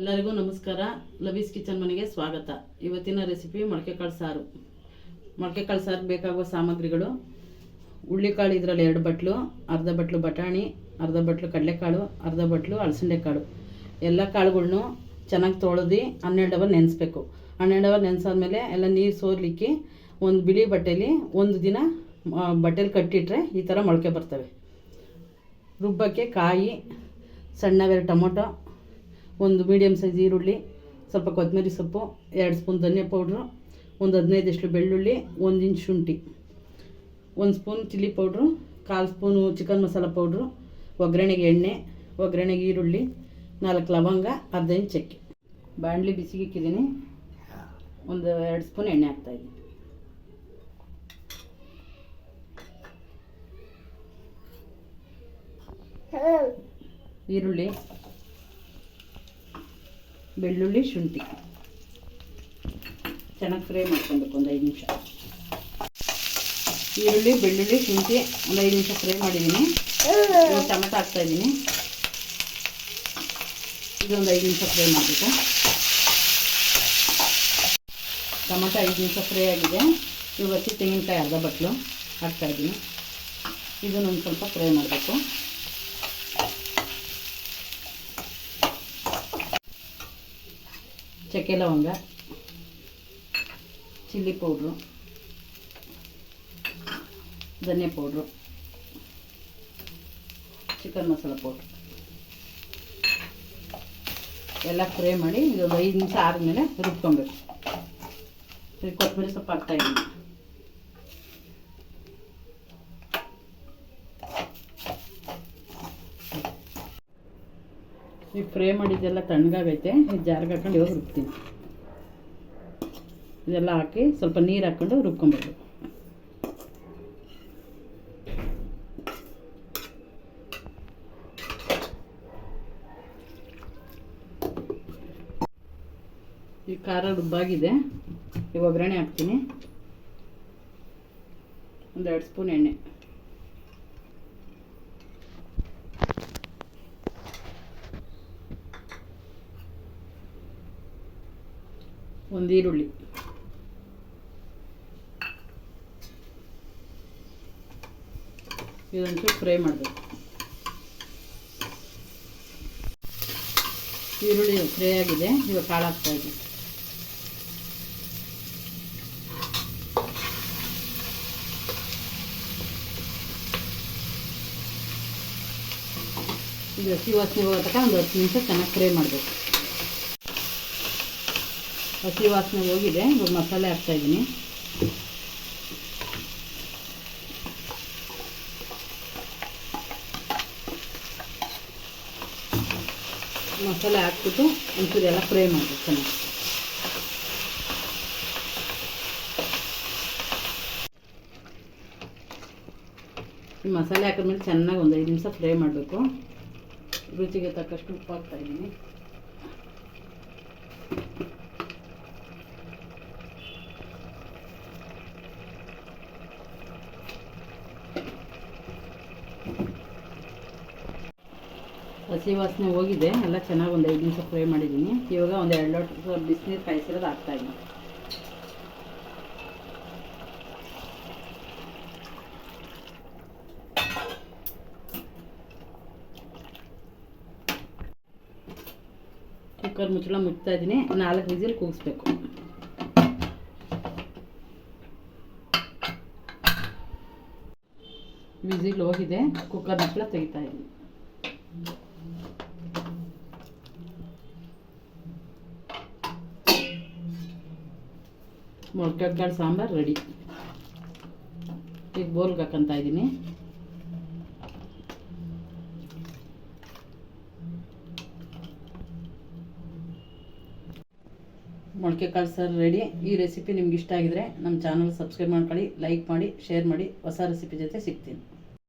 ಎಲ್ಲರಿಗೂ ನಮಸ್ಕಾರ. ಲವೀಸ್ ಕಿಚನ್ ಮನೆಗೆ ಸ್ವಾಗತ. ಇವತ್ತಿನ ರೆಸಿಪಿ ಮೊಳಕೆ ಕಾಳು ಸಾರು. ಮೊಳಕೆ ಕಾಳು ಸಾರು ಬೇಕಾಗುವ ಸಾಮಗ್ರಿಗಳು. ಹುಳ್ಳಿಕಾಳು ಇದರಲ್ಲಿ ಎರಡು ಬಟ್ಲು, ಅರ್ಧ ಬಟ್ಲು ಬಟಾಣಿ, ಅರ್ಧ ಬಟ್ಲು ಕಡಲೆಕಾಳು, ಅರ್ಧ ಬಟ್ಲು ಅಲಸಂದೆ ಕಾಳು ಎಲ್ಲ ಕಾಳುಗಳ್ನು ಚೆನ್ನಾಗಿ ತೊಳೆದು ಹನ್ನೆರಡು ಅವರ್ ನೆನೆಸ್ಬೇಕು. ಹನ್ನೆರಡು ಅವರ್ ನೆನೆಸಾದ್ಮೇಲೆ ಎಲ್ಲ ನೀರು ಸೋರ್ಲಿಕ್ಕೆ ಒಂದು ಬಿಳಿ ಬಟ್ಟೆಲಿ ಒಂದು ದಿನ ಬಟ್ಟೆಲಿ ಕಟ್ಟಿಟ್ರೆ ಈ ಥರ ಮೊಳಕೆ ಬರ್ತವೆ. ರುಬ್ಬಕ್ಕೆ ಕಾಯಿ, ಸಣ್ಣವೆರಡು ಟೊಮೊಟೊ ಒಂದು ಮೀಡಿಯಮ್ ಸೈಜ್ ಈರುಳ್ಳಿ ಸ್ವಲ್ಪ ಕೊತ್ತಂಬರಿ ಸೊಪ್ಪು ಎರಡು ಸ್ಪೂನ್ ಧನಿಯಾ ಪೌಡ್ರು ಒಂದು ಹದಿನೈದಷ್ಟು ಬೆಳ್ಳುಳ್ಳಿ ಒಂದು ಇಂಚ್ ಶುಂಠಿ ಒಂದು ಸ್ಪೂನ್ ಚಿಲ್ಲಿ ಪೌಡ್ರು ಕಾಲು ಸ್ಪೂನು ಚಿಕನ್ ಮಸಾಲ ಪೌಡ್ರು ಒಗ್ಗರಣೆಗೆ ಎಣ್ಣೆ ಒಗ್ಗರಣೆಗೆ ಈರುಳ್ಳಿ ನಾಲ್ಕು ಲವಂಗ ಅರ್ಧ ಇಂಚ್ ಚಕ್ಕೆ. ಬಾಣಲಿ ಬಿಸಿಗಿಕ್ಕಿದ್ದೀನಿ ಒಂದು ಎರಡು ಸ್ಪೂನ್ ಎಣ್ಣೆ ಹಾಕ್ತಾಯಿದ್ದೀನಿ ಈರುಳ್ಳಿ ಬೆಳ್ಳುಳ್ಳಿ ಶುಂಠಿ. ಚೆನ್ನಾಗಿ ಫ್ರೈ ಮಾಡ್ಕೊಬೇಕು ಒಂದು ಐದು ನಿಮಿಷ. ಈರುಳ್ಳಿ, ಬೆಳ್ಳುಳ್ಳಿ, ಶುಂಠಿ ಒಂದು ಐದು ನಿಮಿಷ ಫ್ರೈ ಮಾಡಿದ್ದೀನಿ ಟೊಮೆಟೊ ಹಾಕ್ತಾ ಇದ್ದೀನಿ ಇದೊಂದು ಐದು ನಿಮಿಷ ಫ್ರೈ ಮಾಡಬೇಕು. ಟೊಮೆಟೊ ಐದು ನಿಮಿಷ ಫ್ರೈ ಆಗಿದೆ. ಇವತ್ತು ತೆಂಗಿನಕಾಯಿ ಅರ್ಧ ಬಟ್ಲು ಹಾಕ್ತಾಯಿದ್ದೀನಿ ಇದನ್ನೊಂದು ಸ್ವಲ್ಪ ಫ್ರೈ ಮಾಡಬೇಕು. ಚಕ್ಕೆ ಲವಂಗ ಚಿಲ್ಲಿ ಪೌಡ್ರು. ಧನಿಯಾ ಪೌಡ್ರು. Chicken masala powder. ಎಲ್ಲ ಫ್ರೈ ಮಾಡಿ ಇದೊಂದು ಐದು ನಿಮಿಷ ಆದಮೇಲೆ ರುಬ್ಕೊಬೇಕು. ಕೊತ್ತಂಬರಿ ಸೊಪ್ಪು ಹಾಕ್ತಾಯಿದ್ದೀನಿ ಈಗ ಫ್ರೈ ಮಾಡಿದ್ದೆಲ್ಲ ತಣ್ಣಗಾಗೈತೆ, ಈ ಜಾರ್ಗೆ ಹಾಕೊಂಡು ಇವಾಗ ರುಬ್ತೀನಿ. ಇದೆಲ್ಲ ಹಾಕಿ ಸ್ವಲ್ಪ ನೀರು ಹಾಕ್ಕೊಂಡು ರುಬ್ಕೊಂಬೋದು. ಈ ಖಾರ ರುಬ್ಬಾಗಿದೆ. ಈ ಒಗ್ಗರಣೆ ಹಾಕ್ತೀನಿ. ಒಂದೆರಡು ಸ್ಪೂನ್ ಎಣ್ಣೆ. ಒಂದು ಈರುಳ್ಳಿ. ಇದೊಂಚೂರು ಫ್ರೈ ಮಾಡಬೇಕು. ಈರುಳ್ಳಿ ಫ್ರೈ ಆಗಿದೆ ಕಾಳು ಹಾಕ್ತಾ ಇದೆ. ಇದು ಹಸಿ ವಾಸನೆ ಹೋಗೋ ತನಕ ಒಂದು ಹತ್ತು ನಿಮಿಷ ಚೆನ್ನಾಗಿ ಫ್ರೈ ಮಾಡಬೇಕು. ಹಸಿ ವಾಸನೆ ಹೋಗಿದೆ ಇವಾಗ ಮಸಾಲೆ ಹಾಕ್ತಾಯಿದ್ದೀನಿ ಮಸಾಲೆ ಹಾಕ್ಬಿಟ್ಟು ಒಂಚೂರು ಎಲ್ಲ ಫ್ರೈ ಮಾಡಬೇಕು ಚೆನ್ನಾಗಿ ಈ ಮಸಾಲೆ ಹಾಕಿದ್ಮೇಲೆ ಚೆನ್ನಾಗಿ ಒಂದು ಐದು ನಿಮಿಷ ಫ್ರೈ ಮಾಡಬೇಕು. ರುಚಿಗೆ ತಕ್ಕಷ್ಟು ಉಪ್ಪು ಹಾಕ್ತಾಯಿದ್ದೀನಿ ಹಸಿ ವಾಸನೆ ಹೋಗಿದೆ, ಎಲ್ಲ ಚೆನ್ನಾಗಿ ಒಂದು ಐದು ನಿಮಿಷ ಫ್ರೈ ಮಾಡಿದ್ದೀನಿ ಇವಾಗ ಒಂದು ಎರಡು ಲೋಟ ಬಿಸಿನೀರು ಕಾಯಿಸಿರೋದು ಹಾಕ್ತಾಯಿದ್ದೀನಿ ಕುಕ್ಕರ್ ಮುಚ್ಚಳ ಮುಚ್ತಾ ಇದ್ದೀನಿ ನಾಲ್ಕು ವಿಸಿಲ್ ಕೂಗಿಸ್ಬೇಕು. ವಿಸಿಲ್ ಹೋಗಿದೆ, ಕುಕ್ಕರ್ ಮುಚ್ಚಳ ತೆಗಿತಾ ಇದ್ದೀನಿ ಮೊಳಕೆ ಕಾಳು ಸಾಂಬಾರು ರೆಡಿ. ಈಗ ಬೋಲ್ಗೆ ಹಾಕಂತ ಇದ್ದೀನಿ. ಮೊಳಕೆ ಕಾಳು ಸಾರು ರೆಡಿ. ಈ ರೆಸಿಪಿ ನಿಮ್ಗೆ ಇಷ್ಟ ಆಗಿದ್ರೆ ನಮ್ಮ ಚಾನಲ್ ಸಬ್ಸ್ಕ್ರೈಬ್ ಮಾಡ್ಕೊಳ್ಳಿ, ಲೈಕ್ ಮಾಡಿ, ಶೇರ್ ಮಾಡಿ. ಹೊಸ ರೆಸಿಪಿ ಜೊತೆ ಸಿಗ್ತೀನಿ.